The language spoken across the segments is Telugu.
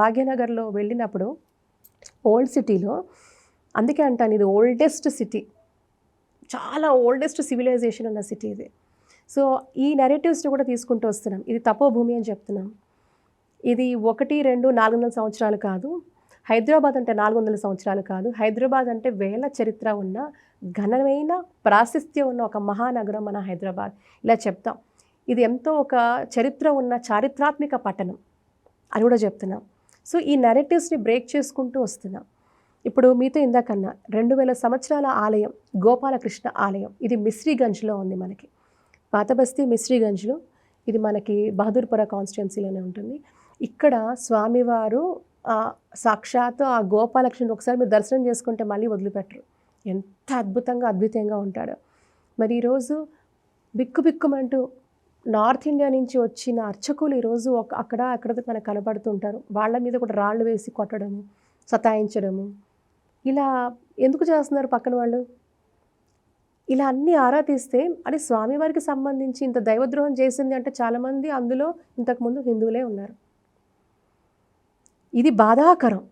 భాగ్యనగర్లో వెళ్ళినప్పుడు ఓల్డ్ సిటీలో అందుకే అంటాను ఇది ఓల్డెస్ట్ సిటీ. చాలా ఓల్డెస్ట్ సివిలైజేషన్ ఉన్న సిటీ ఇది. సో ఈ నెరేటివ్స్ని కూడా తీసుకుంటూ వస్తున్నాం. ఇది తపోభూమి అని చెప్తున్నాం. ఇది ఒకటి రెండు నాలుగు వందల సంవత్సరాలు కాదు. హైదరాబాద్ అంటే నాలుగు వందల సంవత్సరాలు కాదు. హైదరాబాద్ అంటే వేల చరిత్ర ఉన్న ఘనమైన ప్రాశస్త్యం ఉన్న ఒక మహానగరం మన హైదరాబాద్. ఇలా చెప్తాం. ఇది ఎంతో ఒక చరిత్ర ఉన్న చారిత్రాత్మక పట్టణం అని కూడా చెప్తున్నాం. సో ఈ నెరేటివ్స్ని బ్రేక్ చేసుకుంటూ వస్తున్నాం. ఇప్పుడు మీతో ఇందాకన్నా రెండు వేల సంవత్సరాల ఆలయం గోపాలకృష్ణ ఆలయం ఇది మిశ్రీగంజ్లో ఉంది మనకి. పాతబస్తీ మిశ్రీగంజ్లో ఇది మనకి బహదూర్పుర కాన్స్టిట్యున్సీలోనే ఉంటుంది. ఇక్కడ స్వామివారు సాక్షాత్ సాక్షాత్తు ఆ గోపాలకృష్ణ ఒకసారి మీరు దర్శనం చేసుకుంటే మళ్ళీ వదిలిపెట్టరు. ఎంత అద్భుతంగా అద్భుతంగా ఉంటాడు. మరి ఈరోజు బిక్కు బిక్కుమంటూ నార్త్ ఇండియా నుంచి వచ్చిన అర్చకులు ఈరోజు ఒక అక్కడ అక్కడ మనకు కనబడుతుంటారు. వాళ్ళ మీద కూడా రాళ్ళు వేసి కొట్టడము సతాయించడము. ఇలా ఎందుకు చేస్తున్నారు పక్కన వాళ్ళు? ఇలా అన్నీ ఆరా తీస్తే అది స్వామివారికి సంబంధించి ఇంత దైవద్రోహం చేసింది అంటే చాలామంది అందులో ఇంతకుముందు హిందువులే ఉన్నారు. ఇది బాధాకరం.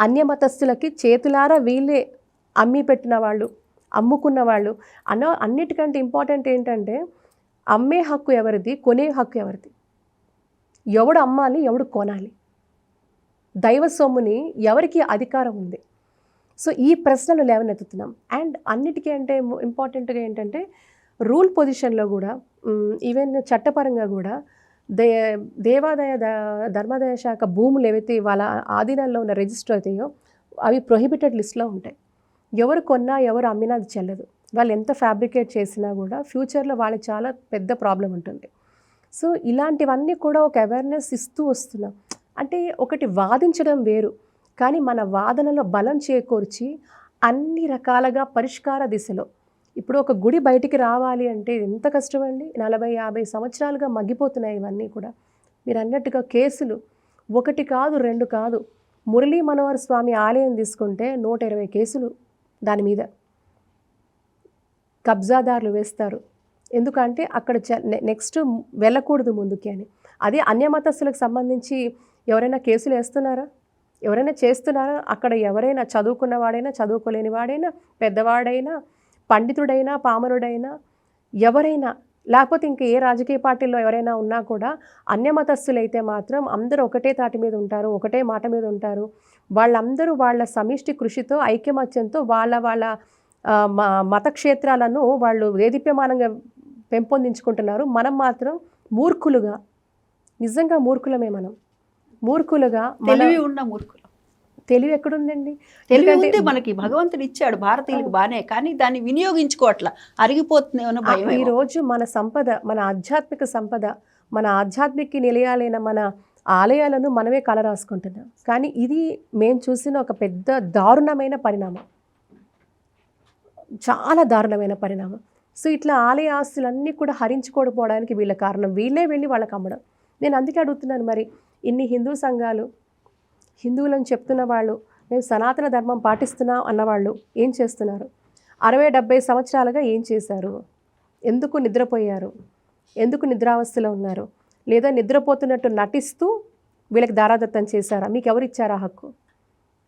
అన్యమతస్థులకి చేతులారా వీళ్ళే అమ్మి పెట్టిన వాళ్ళు అమ్ముకున్న వాళ్ళు. అన్న అన్నిటికంటే ఇంపార్టెంట్ ఏంటంటే అమ్మే హక్కు ఎవరిది కొనే హక్కు ఎవరిది? ఎవడు అమ్మాలి ఎవడు కొనాలి? దైవ సొమ్ముని ఎవరికి అధికారం ఉంది? సో ఈ ప్రశ్నలు లేవనెత్తుతున్నాం. అండ్ అన్నిటికీ అంటే ఇంపార్టెంట్గా ఏంటంటే రూల్ పొజిషన్లో కూడా ఈవెన్ చట్టపరంగా కూడా దే దేవాదాయ ధర్మాదాయ శాఖ భూములు ఏవైతే వాళ్ళ ఆధీనంలో ఉన్న రిజిస్టర్ అవుతాయో అవి ప్రొహిబిటెడ్ లిస్ట్లో ఉంటాయి. ఎవరు కొన్నా ఎవరు అమ్మినా అది చెల్లదు. వాళ్ళు ఎంత ఫ్యాబ్రికేట్ చేసినా కూడా ఫ్యూచర్లో వాళ్ళకి చాలా పెద్ద ప్రాబ్లం ఉంటుంది. సో ఇలాంటివన్నీ కూడా ఒక అవేర్నెస్ ఇస్తూ వస్తున్నాం. అంటే ఒకటి వాదించడం వేరు. కానీ మన వాదనలో బలం చేకూర్చి అన్ని రకాలుగా పరిష్కార దిశలో. ఇప్పుడు ఒక గుడి బయటికి రావాలి అంటే ఎంత కష్టమండి? నలభై యాభై సంవత్సరాలుగా మగ్గిపోతున్నాయి ఇవన్నీ కూడా. మీరు అన్నట్టుగా కేసులు ఒకటి కాదు రెండు కాదు. మురళీ మనోహర్ స్వామి ఆలయం తీసుకుంటే నూట ఇరవై కేసులు దాని మీద. కబ్జాదారులు వేస్తారు. ఎందుకంటే అక్కడ చ- నె- నెక్స్ట్ వెళ్ళకూడదు ముందుకి అని. అదే అన్యమతస్తులకు సంబంధించి ఎవరైనా కేసులు వేస్తున్నారా? ఎవరైనా చేస్తున్నారా? అక్కడ ఎవరైనా చదువుకున్నవాడైనా చదువుకోలేని వాడైనా పెద్దవాడైనా పండితుడైనా పామరుడైనా ఎవరైనా లేకపోతే ఇంక ఏ రాజకీయ పార్టీల్లో ఎవరైనా ఉన్నా కూడా అన్యమతస్థులైతే మాత్రం అందరూ ఒకటే తాటి మీద ఉంటారు ఒకటే మాట మీద ఉంటారు. వాళ్ళందరూ వాళ్ళ సమిష్టి కృషితో ఐక్యమత్యంతో వాళ్ళ వాళ్ళ ఆ, మ మతక్షేత్రాలను వాళ్ళు దేదీప్యమానంగా పెంపొందించుకుంటున్నారు. మనం మాత్రం మూర్ఖులుగా నిజంగా మూర్ఖులమే మనం. మూర్ఖులుగా తెలివి ఉన్న మూర్ఖులు. తెలివి ఎక్కడుందండి? తెలివి ఉంది మనకి భగవంతుడు ఇచ్చాడు భారతీయులకు బానే కానీ దాన్ని వినియోగించుకోవట్లా. అరిగిపోతుందేమో భయం ఈ ఏమో. రోజు మన సంపద మన ఆధ్యాత్మిక సంపద మన ఆధ్యాత్మిక నిలయాలైన మన ఆలయాలను మనమే కలరాసుకుంటున్నాం. కానీ ఇది మేము చూసిన ఒక పెద్ద దారుణమైన పరిణామం. చాలా దారుణమైన పరిణామం. సో ఇట్లా ఆలయ ఆస్తులన్నీ కూడా హరించుకోకపోవడానికి వీళ్ళ కారణం వీళ్ళే వెళ్ళి వాళ్ళకి అమ్మడం. నేను అందుకే అడుగుతున్నాను మరి ఇన్ని హిందూ సంఘాలు హిందువులను చెప్తున్న వాళ్ళు మేము సనాతన ధర్మం పాటిస్తున్నాం అన్నవాళ్ళు ఏం చేస్తున్నారు? అరవై డెబ్బై సంవత్సరాలుగా ఏం చేశారు? ఎందుకు నిద్రపోయారు? ఎందుకు నిద్రావస్థలో ఉన్నారు? లేదా నిద్రపోతున్నట్టు నటిస్తూ వీళ్ళకి దారాదత్తం చేశారా? మీకు ఎవరు ఇచ్చారా హక్కు?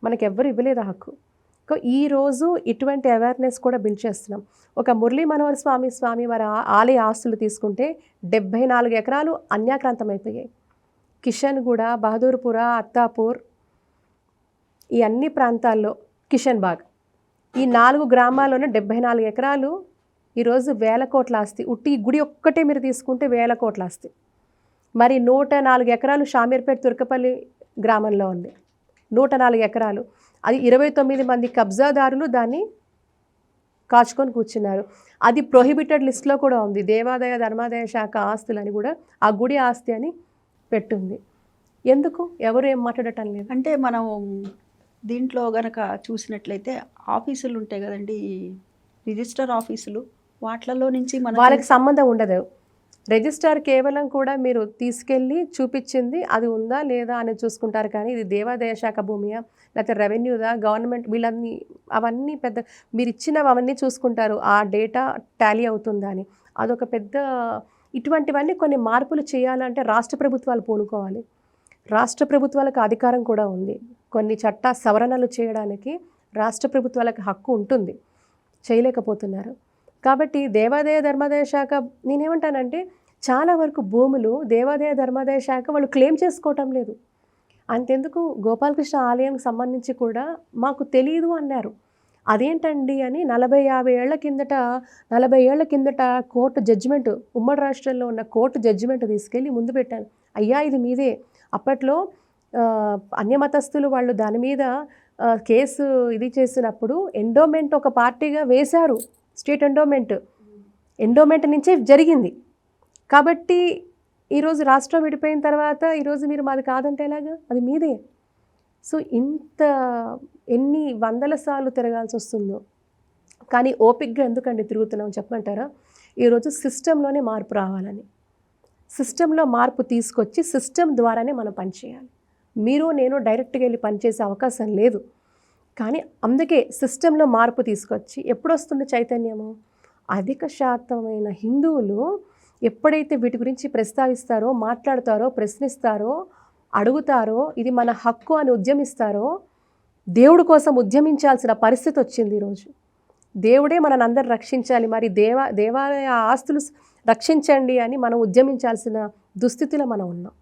మనకెవ్వరు ఎవరు ఇవ్వలేదు ఆ హక్కు. సో ఈరోజు ఇటువంటి అవేర్నెస్ కూడా బిల్డ్ చేస్తున్నాం. ఒక మురళీ మనోహర్ స్వామి స్వామి వారి ఆలయ ఆస్తులు తీసుకుంటే డెబ్భై నాలుగు ఎకరాలు అన్యాక్రాంతమైపోయాయి. కిషన్గూడ బహదూర్పుర అత్తాపూర్ ఈ అన్ని ప్రాంతాల్లో కిషన్ బాగ్. ఈ నాలుగు గ్రామాల్లోనే డెబ్బై నాలుగు ఎకరాలు ఈరోజు వేల కోట్ల ఆస్తి. ఉట్టి గుడి ఒక్కటే మీరు తీసుకుంటే వేల కోట్ల ఆస్తి. మరి నూట నాలుగు ఎకరాలు షామీర్పేట తుర్కపల్లి గ్రామంలో ఉంది. నూట నాలుగు ఎకరాలు. అది ఇరవై తొమ్మిది మంది కబ్జాదారులు దాన్ని కాచుకొని కూర్చున్నారు. అది ప్రొహిబిటెడ్ లిస్ట్లో కూడా ఉంది. దేవాదాయ ధర్మాదాయ శాఖ ఆస్తులని కూడా ఆ గుడి ఆస్తి అని పెట్టుంది. ఎందుకు? ఎవరు ఏం మాట్లాడటం లేదు. అంటే మనం దీంట్లో గనక చూసినట్లయితే ఆఫీసులు ఉంటాయి కదండి. రిజిస్టర్ ఆఫీసులు వాటిలలో నుంచి మనం వాళ్ళకి సంబంధం ఉండదు. రిజిస్టార్ కేవలం కూడా మీరు తీసుకెళ్ళి చూపించింది అది ఉందా లేదా అని చూసుకుంటారు. కానీ ఇది దేవాదాయ శాఖ భూమియా లేకపోతే రెవెన్యూదా గవర్నమెంట్ వీళ్ళన్నీ అవన్నీ పెద్ద మీరు ఇచ్చినవి అవన్నీ చూసుకుంటారు. ఆ డేటా టాలీ అవుతుందా అని. అదొక పెద్ద ఇటువంటివన్నీ కొన్ని మార్పులు చేయాలంటే రాష్ట్ర ప్రభుత్వాలు పూనుకోవాలి. రాష్ట్ర ప్రభుత్వాలకు అధికారం కూడా ఉంది. కొన్ని చట్ట సవరణలు చేయడానికి రాష్ట్ర ప్రభుత్వాలకు హక్కు ఉంటుంది. చేయలేకపోతున్నారు. కాబట్టి దేవాదాయ ధర్మాదాయ శాఖ నేనేమంటానంటే చాలా వరకు భూములు దేవాదాయ ధర్మాదాయ శాఖ వాళ్ళు క్లెయిమ్ చేసుకోవటం లేదు. అంతెందుకు గోపాలకృష్ణ ఆలయంకి సంబంధించి కూడా మాకు తెలియదు అన్నారు. అదేంటండి అని నలభై యాభై ఏళ్ళ కిందట నలభై ఏళ్ళ కిందట కోర్టు జడ్జిమెంట్ ఉమ్మడి రాష్ట్రంలో ఉన్న కోర్టు జడ్జిమెంట్ తీసుకెళ్ళి ముందు పెట్టాను అయ్యా ఇది మీదే. అప్పట్లో అన్యమతస్థులు వాళ్ళు దాని మీద కేసు ఇది చేసినప్పుడు ఎండోమెంట్ ఒక పార్టీగా వేశారు. State endowment. ఎండోమెంట్ నుంచే జరిగింది. కాబట్టి ఈరోజు రాష్ట్రం విడిపోయిన తర్వాత ఈరోజు మీరు మాది కాదంటే ఎలాగా? అది మీదే. సో ఇంత ఎన్ని వందల సార్లు తిరగాల్సి వస్తుందో. కానీ ఓపిక్గా ఎందుకండి తిరుగుతున్నాం చెప్పమంటారా? ఈరోజు సిస్టంలోనే మార్పు రావాలని. సిస్టంలో మార్పు తీసుకొచ్చి సిస్టమ్ ద్వారానే మనం పనిచేయాలి. మీరు నేను డైరెక్ట్గా వెళ్ళి పనిచేసే అవకాశం లేదు. కానీ అందుకే సిస్టంలో మార్పు తీసుకొచ్చి ఎప్పుడు వస్తుంది చైతన్యము? అధిక శాతమైన హిందువులు ఎప్పుడైతే వీటి గురించి ప్రస్తావిస్తారో మాట్లాడతారో ప్రశ్నిస్తారో అడుగుతారో ఇది మన హక్కు అని ఉద్యమిస్తారో దేవుడి కోసం ఉద్యమించాల్సిన పరిస్థితి వచ్చింది ఈరోజు. దేవుడే మనల్ని అందరు రక్షించాలి. మరి దేవా దేవాలయ ఆస్తులు రక్షించండి అని మనం ఉద్యమించాల్సిన దుస్థితిలో మనం ఉన్నాం.